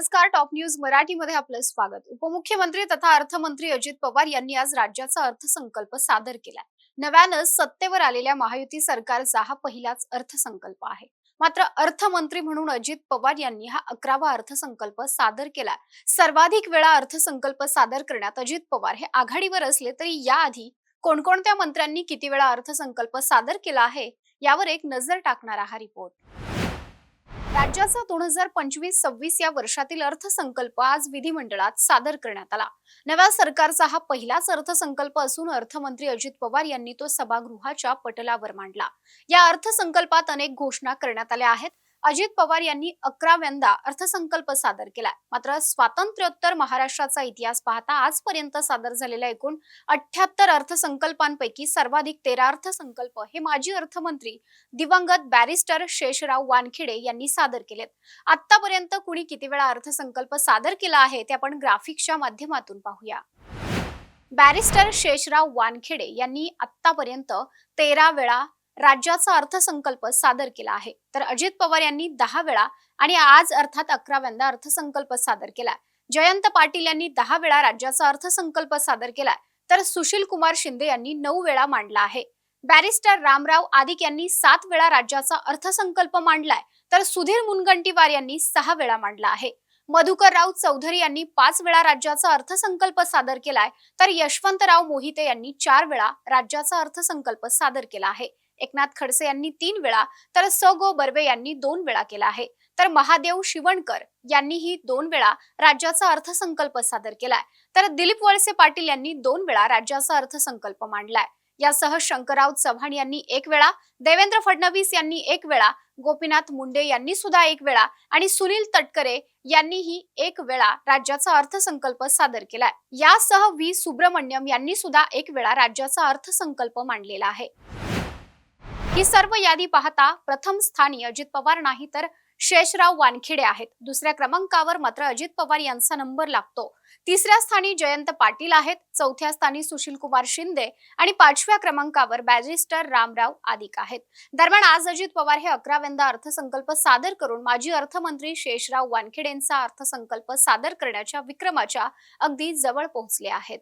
नमस्कार top news मराठीमध्ये आपलं स्वागत. उपमुख्यमंत्री तथा अर्थमंत्री अजित पवार यांनी आज राज्याचा अर्थसंकल्प सादर केला नव्यानं सत्तेवर आलेल्या महायुती सरकारचा हा पहिलाच अर्थसंकल्प आहे. मात्र अर्थमंत्री म्हणून अजित पवार यांनी हा अकरावा अर्थसंकल्प सादर केला सर्वाधिक वेळा अर्थसंकल्प सादर करण्यात अजित पवार हे आघाडीवर असले तरी याआधी कोणकोणत्या मंत्र्यांनी किती वेळा अर्थसंकल्प सादर केला आहे यावर एक नजर टाकणारा हा रिपोर्ट. राज्याचा दोन हजार पंचवीस सव्वीस या वर्षातील अर्थसंकल्प आज विधिमंडळात सादर करण्यात आला. नव्या सरकारचा हा पहिलाच अर्थसंकल्प असून अर्थमंत्री अजित पवार यांनी तो सभागृहाच्या पटलावर मांडला. या अर्थसंकल्पात अनेक घोषणा करण्यात आल्या आहेत. अजित पवार यांनी अकराव्यांदा अर्थसंकल्प सादर केला. मात्र स्वातंत्र्योत्तर महाराष्ट्राचा इतिहास पाहता आजपर्यंत सादर झालेल्या एकूण अठ्याहत्तर अर्थसंकल्पांपैकी सर्वाधिक तेरा अर्थसंकल्प हे माजी अर्थमंत्री दिवंगत बॅरिस्टर शेषराव वानखेडे यांनी सादर केलेत. आतापर्यंत कुणी किती वेळा अर्थसंकल्प सादर केला आहे ते आपण ग्राफिक्सच्या माध्यमातून पाहूया. बॅरिस्टर शेषराव वानखेडे यांनी आतापर्यंत तेरा वेळा राज्याचा अर्थसंकल्प सादर केला आहे. तर अजित पवार यांनी दहा वेळा आणि आज अर्थात अकराव्यांदा अर्थसंकल्प सादर केला जयंत पाटील यांनी दहा वेळा राज्याचा अर्थसंकल्प सादर केला तर सुशील कुमार शिंदे यांनी नऊ वेळा मांडला आहे. बॅरिस्टर रामराव आदिक यांनी सात वेळा राज्याचा अर्थसंकल्प मांडलाय. तर सुधीर मुनगंटीवार यांनी सहा वेळा मांडला आहे. मधुकरराव चौधरी यांनी पाच वेळा राज्याचा अर्थसंकल्प सादर केलाय. तर यशवंतराव मोहिते यांनी चार वेळा राज्याचा अर्थसंकल्प सादर केला आहे. एकनाथ खडसे यांनी तीन वेळा तर स गो बर्वे यांनी दोन वेळा केला आहे. तर महादेव शिवणकर यांनीही दोन वेळा राज्याचा अर्थसंकल्प सादर केलाय. तर दिलीप वळसे पाटील यांनी दोन वेळा राज्याचा अर्थसंकल्प मांडलाय. यासह शंकरराव चव्हाण यांनी एक वेळा देवेंद्र फडणवीस यांनी एक वेळा गोपीनाथ मुंडे यांनी सुद्धा एक वेळा आणि सुनील तटकरे यांनीही एक वेळा राज्याचा अर्थसंकल्प सादर केलाय. यासह व्ही सुब्रमण्यम यांनी सुद्धा एक वेळा राज्याचा अर्थसंकल्प मांडलेला आहे. ही सर्व यादी पाहता प्रथम स्थानी अजित पवार नाही तर शेषराव वानखेडे आहेत. दुसऱ्या क्रमांकावर मात्र अजित पवार यांचा नंबर लागतो. तिसऱ्या स्थानी जयंत पाटील आहेत चौथ्या स्थानी सुशील कुमार शिंदे आणि पाचव्या क्रमांकावर बॅरिस्टर रामराव आदिक आहेत. दरम्यान आज अजित पवार हे अकराव्यांदा अर्थसंकल्प सादर करून माजी अर्थमंत्री शेषराव वानखेडेंचा अर्थसंकल्प सादर करण्याच्या विक्रमाच्या अगदी जवळ पोहोचले आहेत.